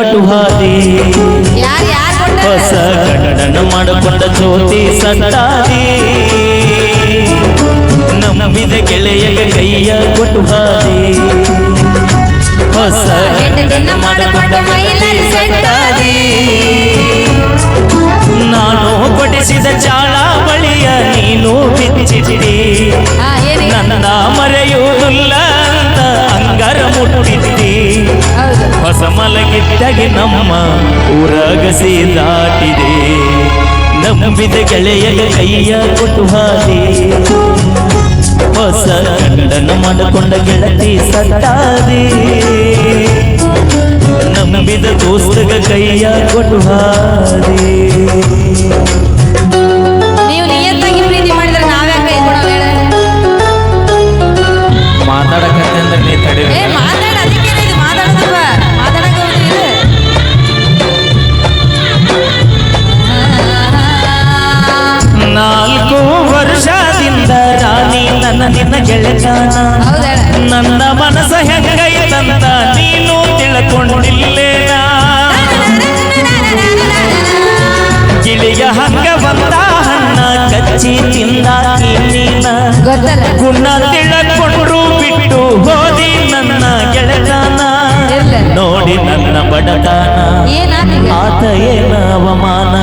ಕೊಟ್ಟು ಹಾದಿ ಹೊಸ ಕನ್ನಡನ ಮಾಡಿಕೊಂಡ ಜ್ಯೋತಿ ಸಟ್ಟಾದಿ ನಂಬಿದ ಗೆಳೆಯ ಕೈಯ ಕೊಟ್ಟು ಹಾದಿ ಹೊಸ ಮಾಡಿಕೊಂಡ ಸೆಟ್ಟಾದಿ ನಾನು ಕೊಡಿಸಿದ ಚಾಳ ಬಳಿಯ ನೀನು ಬಿಚ್ಚಿಡಿ? ನನ್ನ ಮರೆಯುವುದಿಲ್ಲ ಅಂತ ಅಂಗರ ಮುಟ್ಟಿದ್ದಿ. ಹೌದು ಹೊಸ ಮಲಗಿದ್ದಾಗೆ ನಮ್ಮ ಊರಾಗಸಿ ದಾಟಿದೆ ನಂಬಿದ ಗೆಳೆಯ ಕೈಯ ಕೊಟ್ಟು ಹಾದಿ ಹೊಸ ಗಂಡನ ಮಾಡಿಕೊಂಡ ಗೆಳತಿ ಸಟ್ಟಾದಿ ನಂಬಿದ ದೋಸ್ತಗ ಕೈಯ ಕೊಟ್ಟು ಹಾದಿ ನಿನ್ನ ಮನಸ ಹೆಂಗೈತಂತ ನೀನು ತಿಳ್ಕೊಂಡಿಲ್ಲೇನ? ಗಿಳಿಯ ಹಂಗ ಬಂದ ಹಣ್ಣ ಕಚ್ಚಿ ತಿಂದ ನೀನ ಗುಣ ತಿಳ್ಕೊಂಡ್ರು ಬಿಟ್ಟು ಹೋದಿ ನನ್ನ ಗೆಳೆತನ. ನೋಡಿ ನನ್ನ ಬಡತನ. ಆತ ಏನ ಅವಮಾನ.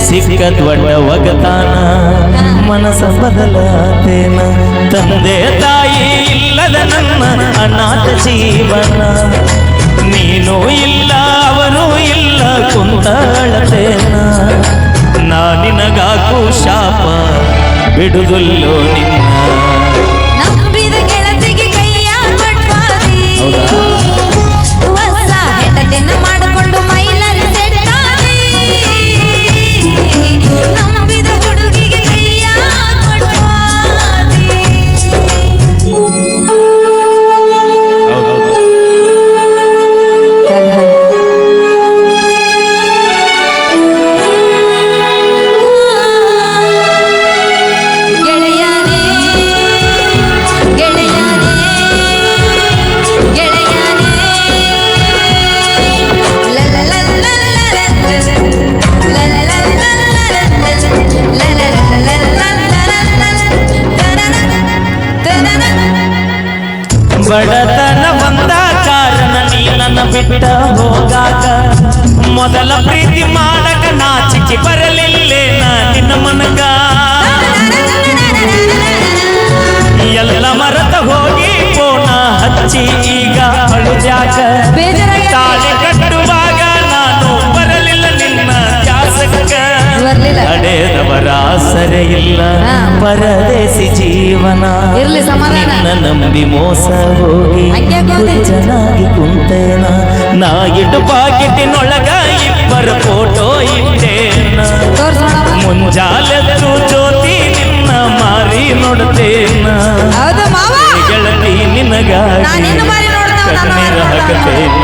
ಸಿಕ್ಕ ದೊಡ್ಡ ಒಗತಾನ, ಮನಸ್ಸ ಬದಲಾತೇನ. ತಂದೆ ತಾಯಿ ಇಲ್ಲದ ನನ್ನ ಅನಾಥ ಜೀವನ. ನೀನು ಇಲ್ಲ, ಅವನು ಇಲ್ಲ, ಕುಂತಾಳತೇನ. ನಾ ನಿನಗಾಕು ಶಾಪ, ಬಿಡುದುಲ್ಲೋ ನಿನ್ನ. ಬಿಟ್ಟ ಹೋಗಾಕ. ಮೊದಲ ಪ್ರೀತಿ ಮಾಡಕ ನಾಚಿಕೆ ಬರಲಿಲ್ಲೇ ನಿನ್ನ ಮನಗ ಎಲ್ಲ ಮರತ ಹೋಗಿ ಕೋಣ ಹಚ್ಚಿ. ಇಲ್ಲ. ಪರದೇಸಿ ಜೀವನ ಇರ್ಲಿ ಸಮಾಧಾನ. ನಂಬಿ ಮೋಸ ಹೋಗಿ? ಚೆನ್ನಾಗಿ ಕುಂತೇನ ನಾ ಇಟ್ಟು ಪಾಕಿಟಿನೊಳಗ ಇಬ್ಬರ ಫೋಟೋ ಇಟ್ಟೇನ. ಮುಂಜಾಲೆದ್ದು ಜ್ಯೋತಿ ನಿನ್ನ ಮಾರಿ ನೋಡ್ತೇನ ಗೆಳತಿ ನಿನಗಾಗಿ ಕಣ್ಣೀರ ಹಾಕತೇನ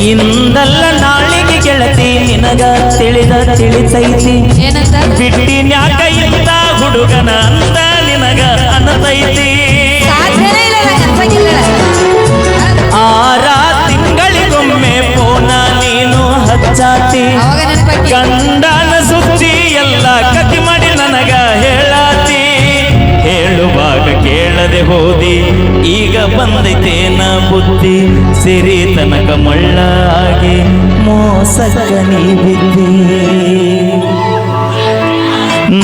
ಇಂದಲ್ಲ ನಾಳಿಗೆ ಗೆಳತಿ ನಿನಗ ತಿಳಿದ ತಿಳಿತೈತಿ. ಬಿಟ್ಟಿನ್ಯಾಕ ಇಂದ ಹುಡುಗನ ಅಂತ ನಿನಗ ಅನ್ನತೈತಿ. ಆರಾ ತಿಂಗಳಿಗೊಮ್ಮೆ ಪೋನ ನೀನು ಹಚ್ಚಾತಿ. ಗಂಡನ ಸುದ್ದಿ ಎಲ್ಲ ಕತಿ ಮಾಡಿ ನನಗ ಹೇಳಾತಿ. ಹೇಳುವಾಗ ಕೇಳದೆ ಹೋದಿ. ಈಗ ನಾ ಬುದ್ಧಿ ಸಿರಿ ತನಕ ಮಳ್ಳಾಗಿ ಮೋಸಕ್ಕ ನೀ ಬಿದ್ದಿ